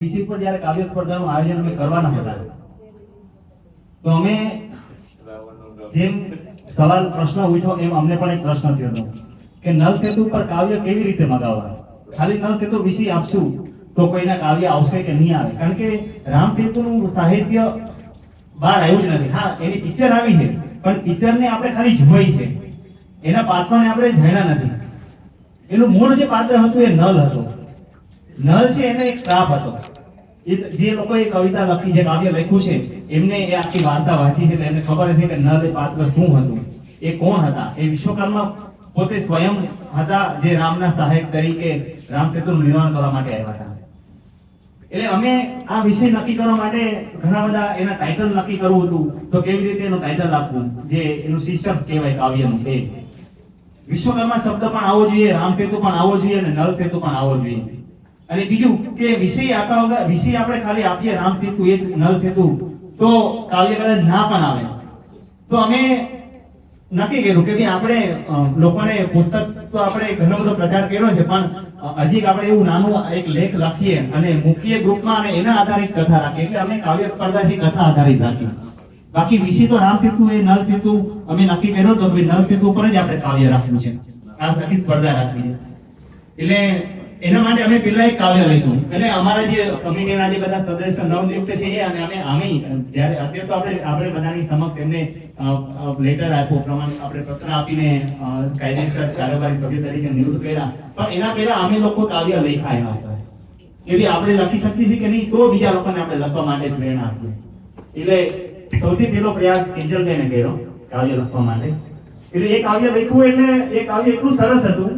વિષય પર જ્યારે કાવ્ય સ્પર્ધાનું આયોજન અમે કરવાના હતા, તો અમે જેમ સવાલ, પ્રશ્ન ઉઠ્યો એમ અમને પણ એક પ્રશ્ન થયો હતો કે નલ સેતુ પર કાવ્ય કેવી રીતે મગાવવા? ખાલી નલ સેતુ વિષય આપશું તો કોઈના કાવ્ય આવશે કે નહીં આવે? કારણ કે રામ સેતુનું સાહિત્ય બહાર આવ્યું જ નથી. હા, એની પિક્ચર આવી છે, પણ પિક્ચરને આપણે ખાલી જોઈ છે. એના પાત્રને આપણે જાણ્યા નથી. એનું મૂળ જે પાત્ર હતું એ નલ હતો. નલ છે એને એક શ્રાપ હતો. જે લોકોએ કવિતા લખી, જે કાવ્ય લખ્યું છે, એમને એ આખી વાર્તા વાંચી છે એમને ખબર છે કે નલ એ પાત્ર શું હતું. એ કોણ હતા? એ વિશ્વકર્મા પોતે સ્વયં હતા જે રામના સહાયક તરીકે રામ સેતુનું નિર્માણ કરવા માટે આવ્યા હતા. એટલે અમે આ વિષય નક્કી કરવા માટે ઘણા બધા એના ટાઇટલ નક્કી કરવું હતું. તો કેવી રીતે એનું ટાઇટલ આપવું? જે એનું શીર્ષક કહેવાય કાવ્યનું એ. વિશ્વકર્મા શબ્દ પણ આવો જોઈએ, રામ સેતુ પણ આવો જોઈએ અને નલ સેતુ પણ આવો જોઈએ. અને બીજું કે વિષય આપ્યા વગર વિષય આપણે ખાલી આપીએ, રામ સેતુ એ નલ સેતુ. તો કાવ્ય કદાચ ના પણ આવે. તો અમે નક્કી કર્યું કે ભાઈ આપણે લોકોને પુસ્તક તો આપણે ઘણો બધો પ્રચાર કર્યો છે, પણ હજી આપણે એવું નાનું એક લેખ લખીએ અને મુખ્ય ગ્રુપમાં અને એના આધારિત કથા રાખીએ. એટલે અમે કાવ્ય સ્પર્ધા છે કથા આધારિત રાખી બાકી વિષય તો રામ સેતુ એ નલ સેતુ અમે નક્કી કર્યો તો નલ સેતુ ઉપર જ આપણે કાવ્ય રાખવું છે. આ આખી સ્પર્ધા રાખવી છે. એટલે એના માટે અમે પેલા એક કાવ્ય લખ્યું. એટલે અમારા જે કમિટીના જે બધા સદસ્ય નવનિયુક્ત છે અને અમે અમે જ્યારે અત્યારે તો આપણે આપણે બધાની સમક્ષ એમને લેટર આપ્યો, પ્રમાણ આપણે પત્ર આપીને કાયદેસર કારોબારી સભ્ય તરીકે નિયુક્ત કર્યા. પણ એના પહેલા અમે લોકો કાવ્ય લખ્યા એના ઉપર. કે આપણે લખી શકીએ છીએ કે નહીં? તો બીજા લોકોને આપણે લખવા માટે પ્રેરણા આપીએ. એટલે સૌથી પહેલો પ્રયાસ કિંજલબેને કર્યો, કાવ્ય લખવા માટે. એટલે એ કાવ્ય લખ્યું એટલે એ કાવ્ય એટલું સરસ હતું